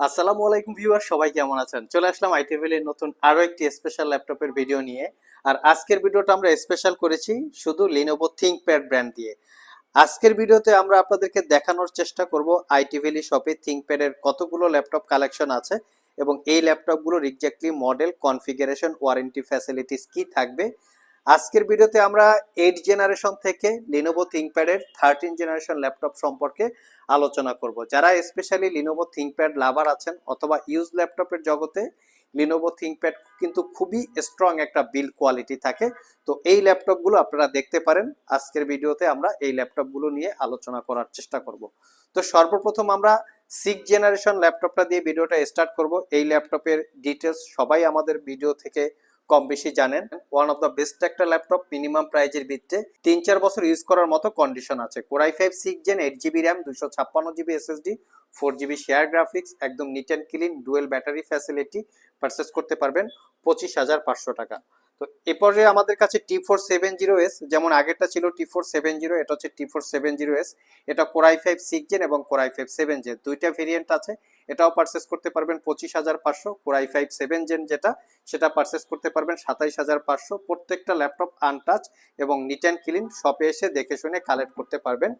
আসসালামু আলাইকুম ভিউয়ার, সবাই কেমন আছেন? চলে আসলাম আইটিভিলের নতুন আরও একটি স্পেশাল ল্যাপটপের ভিডিও নিয়ে। আর আজকের ভিডিওটা আমরা স্পেশাল করেছি শুধু লিনোভো থিংকপ্যাড ব্র্যান্ড দিয়ে। আজকের ভিডিওতে আমরা আপনাদেরকে দেখানোর চেষ্টা করব আইটিভিলি শপে থিংকপ্যাডের কতগুলো ল্যাপটপ কালেকশন আছে এবং এই ল্যাপটপগুলোর exactly model configuration warranty facilities কি থাকবে আজকের ভিডিওতে আমরা এইট জেনারেশন থেকে লিনোভো থিংকপ্যাডের থার্টিন জেনারেশন ল্যাপটপ সম্পর্কে আলোচনা করব। যারা স্পেশালি লিনোভো থিঙ্কপ্যাড লাভার আছেন অথবা ইউজ ল্যাপটপের জগতে লিনোভো থিংকপ্যাড কিন্তু খুবই স্ট্রং একটা বিল্ড কোয়ালিটি থাকে, তো এই ল্যাপটপগুলো আপনারা দেখতে পারেন। আজকের ভিডিওতে আমরা এই ল্যাপটপগুলো নিয়ে আলোচনা করার চেষ্টা করব। তো সর্বপ্রথম আমরা সিক্স জেনারেশন ল্যাপটপটা দিয়ে ভিডিওটা স্টার্ট করব। এই ল্যাপটপের ডিটেলস সবাই আমাদের ভিডিও থেকে কম বেশি জানেন ওয়ান অফ দ্য বেস্ট একটা ল্যাপটপ মিনিমাম প্রাইজের ভিত্তিতে তিন চার বছর ইউজ করার মতো কন্ডিশন আছে। Core i five six gen eight GB RAM দুশো ছাপ্পান্ন GB SSD four GB share graphics একদম neat and clean dual battery facility purchase করতে পারবেন পঁচিশ হাজার পাঁচশো টাকা। তো এ পর্যায়ে আমাদের কাছে T four seven zero S যেমন আগেরটা ছিল টি ফোর সেভেন জিরো এটা হচ্ছে T four seven zero S এটা core i five six gen এবং core i five seven gen দুইটা ভেরিয়েন্ট আছে। এটাও পারচেস করতে পারবেন পঁচিশ হাজার পাঁচশো কোরাই ফাইভ সেভেন জেন যেটা, সেটা পারচেস করতে পারবেন সাতাইশ হাজার পাঁচশো। প্রত্যেকটা ল্যাপটপ আনটাচ এবং নিট অ্যান্ড ক্লিন শপে এসে দেখে শুনে কালেক্ট করতে পারবেন।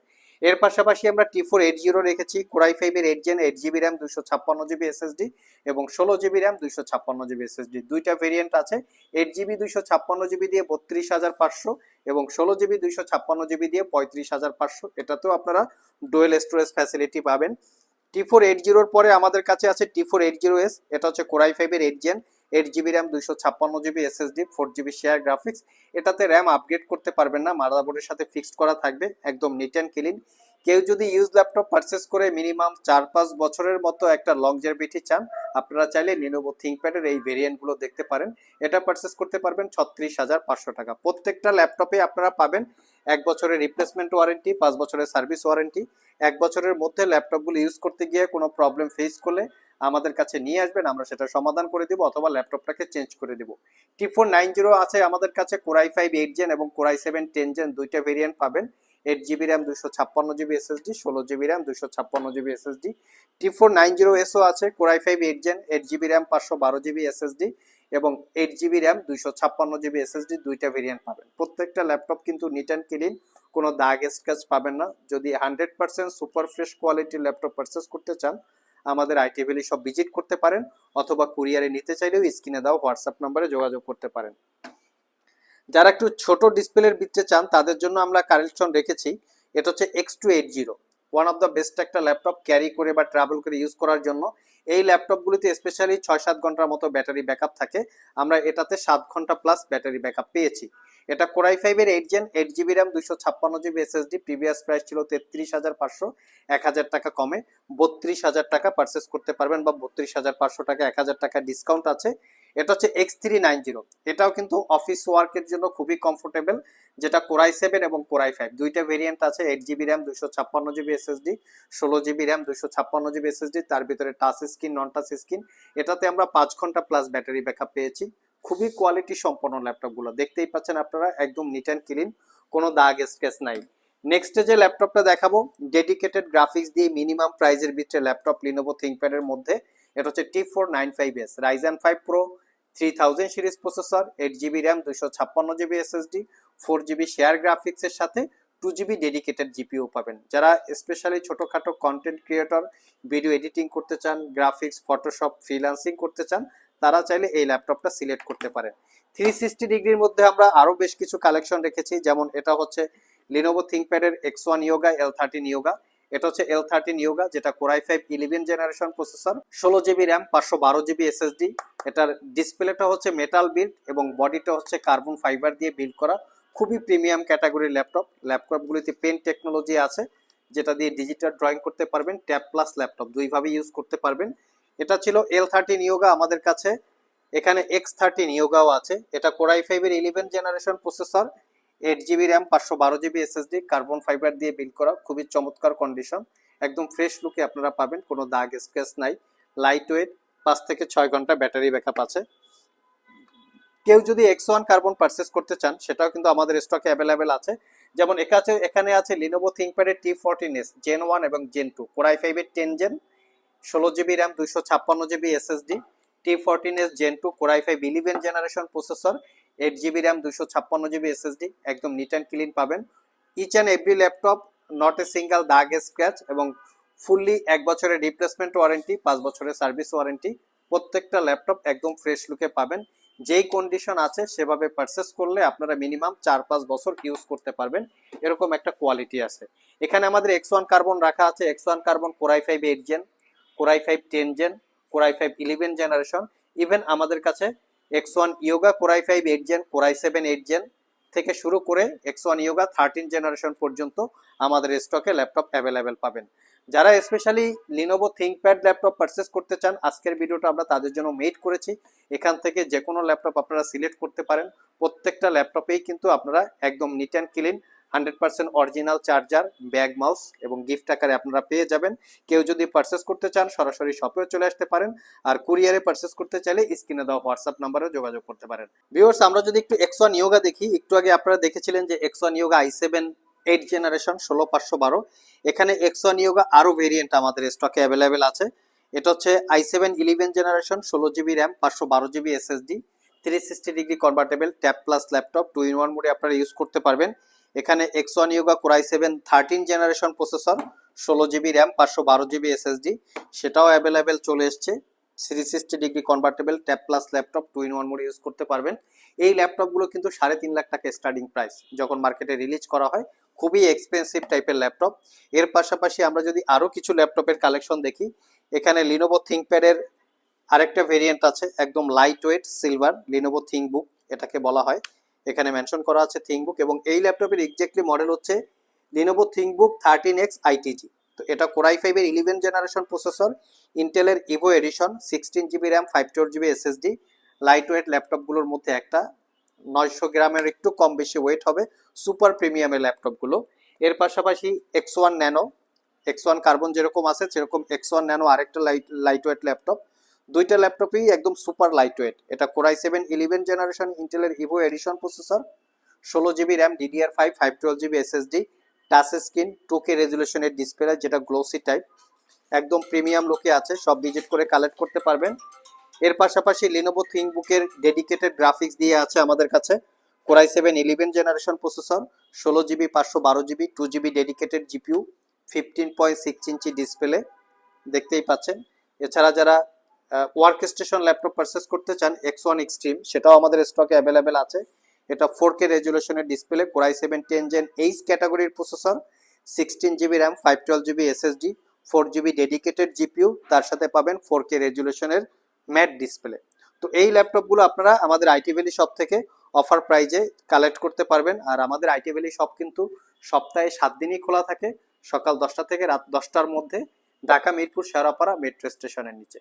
এর পাশাপাশি আমরা টি ফোর এইট জিরো রেখেছি কোরাই ফাইভের eight gen eight GB RAM দুশো ছাপ্পান্ন জিবি এসএসডি এবং ষোলো জিবি র্যাম দুইশো ছাপ্পান্ন জিবি এসএসডি দুইটা ভেরিয়েন্ট আছে এইট জিবি দুইশো ছাপ্পান্ন জিবি দিয়ে বত্রিশ হাজার পাঁচশো এবং ষোলো জিবি দুইশো ছাপ্পান্ন জিবি দিয়ে পঁয়ত্রিশ হাজার পাঁচশো। এটাতেও আপনারা ডুয়েল স্টোরেজ ফ্যাসিলিটি পাবেন। টি ফোর এইট জিরোর পরে আমাদের কাছে আছে T four eight zero S এটা হচ্ছে কোরাই ফাইভের eight gen eight GB RAM দুইশো ছাপ্পান্ন GB SSD four GB share graphics এটাতে র্যাম আপগ্রেড করতে পারবেন না মাদারবোর্ডের সাথে ফিক্সড করা থাকবে, একদম নিট অ্যান্ড ক্লিন কেউ যদি ইউজ ল্যাপটপ পারচেস করে মিনিমাম চার পাঁচ বছরের মতো একটা লংজারভিটি চান, আপনারা চাইলে লিনোভো থিংকপ্যাডের এই ভেরিয়েন্টগুলো দেখতে পারেন। এটা পারচেস করতে পারবেন ছত্রিশ হাজার পাঁচশো টাকা। প্রত্যেকটা ল্যাপটপে আপনারা পাবেন এক বছরের রিপ্লেসমেন্ট ওয়ারেন্টি পাঁচ বছরের সার্ভিস ওয়ারেন্টি এক বছরের মধ্যে ল্যাপটপগুলো ইউজ করতে গিয়ে কোনো প্রবলেম ফেস করলে আমাদের কাছে নিয়ে আসবেন, আমরা সেটা সমাধান করে দিব অথবা ল্যাপটপটাকে চেঞ্জ করে দিব। টি ফোর নাইন জিরো আছে আমাদের কাছে core i five eight gen এবং core i seven ten gen দুইটা ভেরিয়েন্ট পাবেন। এইট জিবি র্যাম দুশো ছাপ্পান্ন জিবি এসএসডি ষোলো জিবি র্যাম দুশো ছাপ্পান্ন GB SSD T four nine zero S O আছে core i five eight gen eight GB RAM পাঁচশো বারো জিবি এসএসডি এবং এইট জিবি র্যাম দুইশো ছাপ্পান্ন জিবি এসএসডি দুইটা ভেরিয়েন্ট পাবেন। প্রত্যেকটা ল্যাপটপ কিন্তু নিট অ্যান্ড ক্লিন কোনো দাগ স্ক্র্যাচ পাবেন না। যদি হান্ড্রেড পার্সেন্ট সুপার ফ্রেশ কোয়ালিটির ল্যাপটপ পারচেস করতে চান আমাদের আইটি ভ্যালি সব ভিজিট করতে পারেন অথবা কুরিয়ারে নিতে চাইলেও স্ক্রিনে দাও হোয়াটসঅ্যাপ নাম্বারে যোগাযোগ করতে পারেন। যারা একটু ছোট ডিসপ্লের ভিত্তিতে চান, তাদের জন্য আমরা কালেকশন রেখেছি। এটা হচ্ছে X two eight zero one of the best একটা ল্যাপটপ ক্যারি করে বা ট্রাভেল করে ইউজ করার জন্য। এই ল্যাপটপগুলিতে স্পেশালি ছয় সাত ঘণ্টার মতো ব্যাটারি ব্যাকআপ থাকে। আমরা এটাতে সাত ঘণ্টা প্লাস ব্যাটারি ব্যাকআপ পেয়েছি। এটা কোরাই ফাইভের eight gen eight GB RAM দুশো ছাপ্পান্ন জিবি এসএসডি প্রিভিয়াস প্রাইস ছিল তেত্রিশ হাজার পাঁচশো, এক হাজার টাকা কমে। বত্রিশ হাজার টাকা পারচেস করতে পারবেন বা বত্রিশ হাজার পাঁচশো টাকা, এক হাজার টাকা ডিসকাউন্ট আছে। এটা হচ্ছে এক্স থ্রি নাইন জিরো এটাও কিন্তু অফিস ওয়ার্কের জন্য খুবই কমফোর্টেবল যেটা কোরাই সেভেন এবং কোরাই ফাইভ দুইটা ভেরিয়েন্ট আছে এইট জিবি র্যাম দুশো ছাপ্পান্ন জিবি এসএসডি ষোলো জিবি র্যাম দুশো ছাপ্পান্ন জিবি এসএসডি তার ভিতরে touch screen non touch screen এটাতে আমরা পাঁচ ঘণ্টা প্লাস ব্যাটারি ব্যাকআপ পেয়েছি। খুবই কোয়ালিটি সম্পন্ন ল্যাপটপগুলো। দেখতেই পাচ্ছেন আপনারা, একদম নিট অ্যান্ড ক্লিন কোনো দাগ স্কেচ নাই। নেক্সটে যে ল্যাপটপটা দেখাবো ডেডিকেটেড গ্রাফিক্স দিয়ে মিনিমাম প্রাইজের ভিতরে ল্যাপটপ লিনোভো থিংকপ্যাডের মধ্যে, এটা হচ্ছে T four nine five S Ryzen five pro three thousand series processor eight GB RAM দুশো ছাপ্পান্ন GB SSD four GB share গ্রাফিক্সের সাথে টু জিবি ডেডিকেটেড জিপিও পাবেন। যারা স্পেশালি ছোটোখাটো কন্টেন্ট ক্রিয়েটর ভিডিও এডিটিং করতে চান গ্রাফিক্স ফটোশপ ফ্রিলান্সিং করতে চান তারা চাইলে এই ল্যাপটপটা সিলেক্ট করতে পারেন থ্রি সিক্সটি ডিগ্রির মধ্যে আমরা আরও বেশ কিছু কালেকশন রেখেছি, যেমন এটা হচ্ছে Lenovo থিংকপ্যাডের X one Yoga L thirteen Yoga এটা হচ্ছে এল থার্টিন ইয়োগা যেটা core i five eleven generation processor ষোলো জিবি র্যাম পাঁচশো বারো জিবি এসএসডি এটার ডিসপ্লেটা হচ্ছে মেটাল বিল্ড এবং বডিটা হচ্ছে কার্বন ফাইবার দিয়ে বিল্ড করা, খুবই প্রিমিয়াম ক্যাটাগরির ল্যাপটপ। ল্যাপটপগুলিতে পেন টেকনোলজি আছে, যেটা দিয়ে ডিজিটাল ড্রয়িং করতে পারবেন ট্যাব প্লাস ল্যাপটপ, দুইভাবে ইউজ করতে পারবেন। এটা ছিল এল থার্টিন ইয়োগা আমাদের কাছে। এখানে এক্স থার্টিন ইয়োগাও আছে। এটা কোরাই ফাইভের eleven generation processor eight GB RAM পাঁচশো বারো জিবি এসএসডি কার্বন ফাইবার দিয়ে বিল করা, খুবই চমৎকার কন্ডিশন একদম ফ্রেশ লুকে আপনারা পাবেন, কোনো দাগ স্ক্র্যাচ নাই। লাইট ওয়েট পাঁচ থেকে ছয় ঘণ্টা ব্যাটারি ব্যাকআপ আছে। কেউ যদি এক্স ওয়ান কার্বন পারচেস করতে চান, সেটাও কিন্তু আমাদের স্টকে অ্যাভেলেবেল আছে। যেমন এখানে আছে Lenovo থিংকপ্যাডের T fourteen S gen one এবং জেন টু কোরাই ফাইভের টেন জেন ষোলো জিবি র্যাম, দুইশো ছাপ্পান্ন GB SSD T fourteen S gen two core i five eleven generation processor eight GB RAM, দুইশো ছাপ্পান্ন জিবি এসএসডি একদম neat and clean পাবেন। Each and every laptop not a single দাগ scratch এবং fully এক বছরের রিপ্লেসমেন্ট ওয়ারেন্টি পাঁচ বছরের সার্ভিস ওয়ারেন্টি প্রত্যেকটা ল্যাপটপ একদম ফ্রেশ লুকে পাবেন। যেই কন্ডিশন আছে, সেভাবে পারচেস করলে আপনারা মিনিমাম চার পাঁচ বছর ইউজ করতে পারবেন। এরকম একটা কোয়ালিটি আছে। এখানে আমাদের এক্স ওয়ান কার্বন রাখা আছে। X one carbon core i five eight gen core i five ten gen, core i five eleven generation, even আমাদের কাছে X one Yoga, core i five eight gen, core i seven eight gen থেকে শুরু করে X one Yoga thirteen generation পর্যন্ত আমাদের স্টকে laptop available পাবেন। যারা specially Lenovo ThinkPad laptop purchase করতে চান, আজকের ভিডিওটা আমরা তাদের জন্য মেড করেছি। এখান থেকে যে কোনো ল্যাপটপ আপনারা সিলেক্ট করতে পারেন। প্রত্যেকটা ল্যাপটপেই কিন্তু আপনারা একদম neat and clean hundred percent original charger, bag, mouse এবং গিফট আকারে আপনারা পেয়ে যাবেন। কেউ যদি পারচেস করতে চান, সরাসরি শপেও চলে আসতে পারেন আর কুরিয়ারে পারচেস করতে চাইলে স্ক্রিনে দেওয়া হোয়াটসঅ্যাপ নাম্বারেও যোগাযোগ করতে পারেন। ভিউয়ার্স আমরা যদি একটু এক্স ওয়ান ইয়োগা দেখি, একটু আগে আপনারা দেখেছিলেন যে X one Yoga i seven eight generation ষোলো পাঁচশো বারো। এখানে এক্স ওয়ান ইয়োগা আরও ভেরিয়েন্ট আমাদের স্টকে অ্যাভেলেবেল আছে। এটা হচ্ছে আই সেভেন ইলেভেন জেনারেশন ষোলো জিবি র্যাম পাঁচশো বারো GB SSD three sixty degree convertible tab plus laptop two in one মোডে আপনারা ইউজ করতে পারবেন। এখানে X one Yoga core i seven thirteen generation processor ষোলো জিবি র্যাম পাঁচশো বারো জিবি এসএসডি সেটাও অ্যাভেলেবেল চলে এসছে। Three sixty degree convertible tab plus laptop two in one mode use করতে পারবেন। এই ল্যাপটপগুলো কিন্তু সাড়ে তিন লাখ টাকা স্টার্টিং প্রাইস যখন মার্কেটে রিলিজ করা হয়। খুবই এক্সপেন্সিভ টাইপের ল্যাপটপ এর পাশাপাশি আমরা যদি আরও কিছু ল্যাপটপের কালেকশন দেখি, এখানে লিনোভো থিঙ্কপ্যাডের আরেকটা ভেরিয়েন্ট আছে, একদম light weight silver Lenovo ThinkBook এটাকে বলা হয়। এখানে মেনশন করা আছে থিঙ্কবুক এবং এই ল্যাপটপের এক্স্যাক্টলি মডেল হচ্ছে Lenovo ThinkBook thirteen X ITG তো এটা কোরাই ফাইভের ইলেভেন জেনারেশন প্রসেসর ইন্টেলের Evo edition sixteen GB RAM five twelve GB SSD light weight ল্যাপটপগুলোর মধ্যে একটা, নয়শো গ্রামের একটু কম বেশি ওয়েট হবে সুপার প্রিমিয়ামের ল্যাপটপগুলো এর পাশাপাশি X one nano X one carbon যেরকম আছে, সেরকম এক্স ওয়ান ন্যানো আরেকটা লাইট লাইট ওয়েট ল্যাপটপ দুইটা ল্যাপটপই একদম সুপার লাইট ওয়েট এটা core i seven eleven generation ইন্টেলের ইভো এডিশন প্রসেসর ষোলো GB RAM DDR five five twelve GB SSD touch screen two K রেজুলেশনের display যেটা glossy type একদম premium লুকে আছে, সব ভিজিট করে কালেক্ট করতে পারবেন। এর পাশাপাশি লিনোভো থিঙ্কবুকের ডেডিকেটেড গ্রাফিক্স দিয়ে আছে আমাদের কাছে। Core i seven eleven generation processor ষোলো জিবি পাঁচশো বারো GB two GB dedicated GPU fifteen point six inch display দেখতেই পাচ্ছেন। এছাড়া যারা ওয়ার্ক স্টেশন ল্যাপটপ পারচেস করতে চান এক্স ওয়ান এক্সট্রিম সেটাও আমাদের স্টকে অ্যাভেলেবেল আছে। এটা four K রেজুলেশনের display core i seven ten gen H ক্যাটাগরির processor sixteen GB RAM five twelve GB SSD four GB dedicated GPU তার সাথে পাবেন ফোর কে রেজুলেশনের ম্যাট ডিসপ্লে তো এই ল্যাপটপগুলো আপনারা আমাদের আইটি ভ্যালি শপ থেকে অফার প্রাইজে কালেক্ট করতে পারবেন। আর আমাদের আইটি ভ্যালি শপ কিন্তু সপ্তাহে সাত দিনই খোলা থাকে, সকাল দশটা থেকে রাত দশটার মধ্যে, ঢাকা, মিরপুর শেরাপাড়া মেট্রো স্টেশনের নিচে।